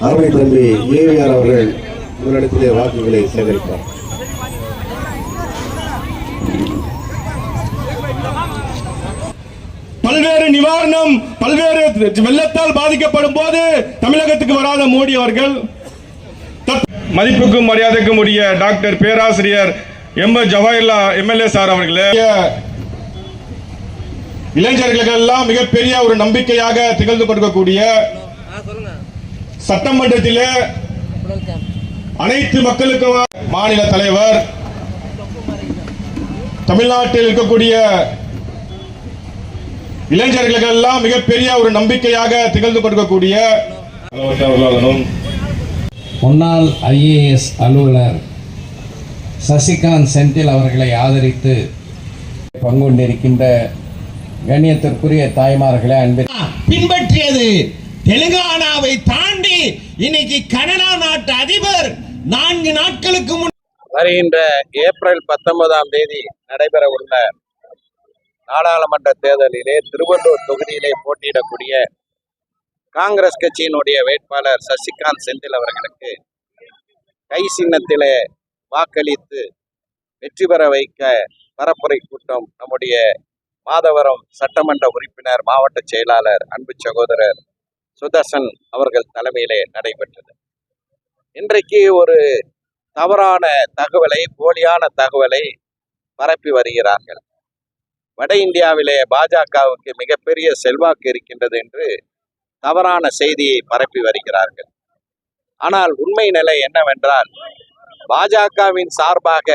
அருமை தம்பி ஏவிஆர் அவர்கள் முதலிடத்திலே வாக்குகளை சேகரிப்பார். பல்வேறு நிவாரணம் பல்வேறு வெள்ளத்தால் பாதிக்கப்படும் போது தமிழகத்துக்கு வராத மோடி அவர்கள். தத்- மதிப்புக்கும் மரியாதைக்கும் உரிய டாக்டர் பேராசிரியர் M S Jawahirullah MLA sir அவர்களே. இளைஞர்களுக்கெல்லாம் மிகப்பெரிய ஒரு நம்பிக்கையாக திகழ்ந்து கொடுக்கக்கூடிய சட்டமன்றத்திலே அனைத்து மக்களுக்கும் மாநில தலைவர் தமிழ்நாட்டில் இருக்கக்கூடிய இளைஞர்களுக்கு எல்லாம் மிகப்பெரிய ஒரு நம்பிக்கையாக திகழ்ந்து கொடுக்கக்கூடிய அவர்களும் முன்னாள் ஐஏஎஸ் அலுவலர் சசிகாந்த் செந்தில் அவர்களை ஆதரித்து பங்குகொண்டிருக்கின்ற கண்ணியத்திற்குரிய தாய்மார்களே அன்பு பின்பற்றியது. தெலுங்கானாவை தாண்டி இன்னைக்கு கனடா நாட்டு அதிபர் நான்கு நாட்களுக்கு முன் வருகின்ற ஏப்ரல் பத்தொன்பதாம் தேதி நடைபெற உள்ள நாடாளுமன்ற தேர்தலிலே திருவள்ளூர் தொகுதியிலே போட்டியிடக்கூடிய காங்கிரஸ் கட்சியினுடைய வேட்பாளர் சசிகாந்த் செந்தில் அவர்களுக்கு கை சின்னத்திலே வாக்களித்து வெற்றி பெற வைக்க பரப்புரை கூட்டம் நம்முடைய மாதவரம் சட்டமன்ற உறுப்பினர் மாவட்ட செயலாளர் அன்பு சகோதரர் சுதர்சன் அவர்கள் தலைமையிலே நடைபெற்றது. இன்றைக்கு ஒரு தவறான தகவலை போலியான தகவலை பரப்பி வருகிறார்கள். வட இந்தியாவிலே பாஜகவுக்கு மிகப்பெரிய செல்வாக்கு இருக்கின்றது என்று தவறான செய்தியை பரப்பி வருகிறார்கள். ஆனால் உண்மை நிலை என்னவென்றால் பாஜகவின் சார்பாக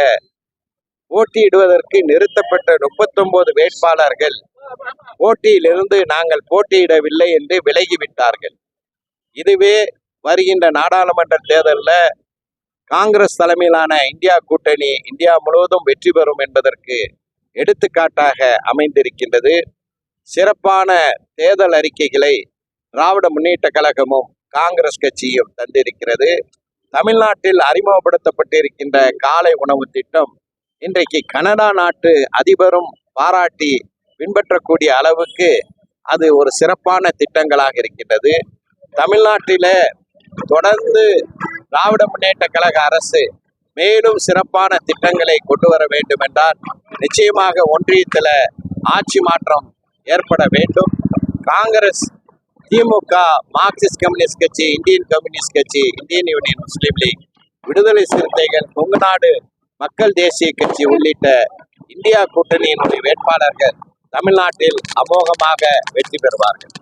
போட்டியிடுவதற்கு நிறுத்தப்பட்ட முப்பத்தொன்பது வேட்பாளர்கள் போட்டியிலிருந்து நாங்கள் போட்டியிடவில்லை என்று விலகிவிட்டார்கள். இதுவே வருகின்ற நாடாளுமன்ற தேர்தலில் காங்கிரஸ் தலைமையிலான இந்தியா கூட்டணி இந்தியா முழுவதும் வெற்றி பெறும் என்பதற்கு எடுத்துக்காட்டாக அமைந்திருக்கின்றது. சிறப்பான தேர்தல் அறிக்கைகளை திராவிட முன்னேற்ற கழகமும் காங்கிரஸ் கட்சியும் தந்திருக்கிறது. தமிழ்நாட்டில் அறிமுகப்படுத்தப்பட்டிருக்கின்ற காலை உணவு திட்டம் இன்றைக்கு கனடா நாட்டு அதிபரும் பாராட்டி பின்பற்றக்கூடிய அளவுக்கு அது ஒரு சிறப்பான திட்டங்களாக இருக்கின்றது. தமிழ்நாட்டில தொடர்ந்து திராவிட முன்னேற்ற கழக அரசு மேலும் சிறப்பான திட்டங்களை கொண்டு வர வேண்டும் என்றால் நிச்சயமாக ஒன்றியத்தில் ஆட்சி மாற்றம் ஏற்பட வேண்டும். காங்கிரஸ் திமுக மார்க்சிஸ்ட் கம்யூனிஸ்ட் கட்சி இந்தியன் கம்யூனிஸ்ட் கட்சி இந்தியன் யூனியன் முஸ்லீம் லீக் விடுதலை சிறுத்தைகள் கொங்கு நாடு மக்கள் தேசிய கட்சி உள்ளிட்ட இந்தியா கூட்டணியினுடைய வேட்பாளர்கள் தமிழ்நாட்டில் அமோகமாக வெற்றி பெறுவார்கள்.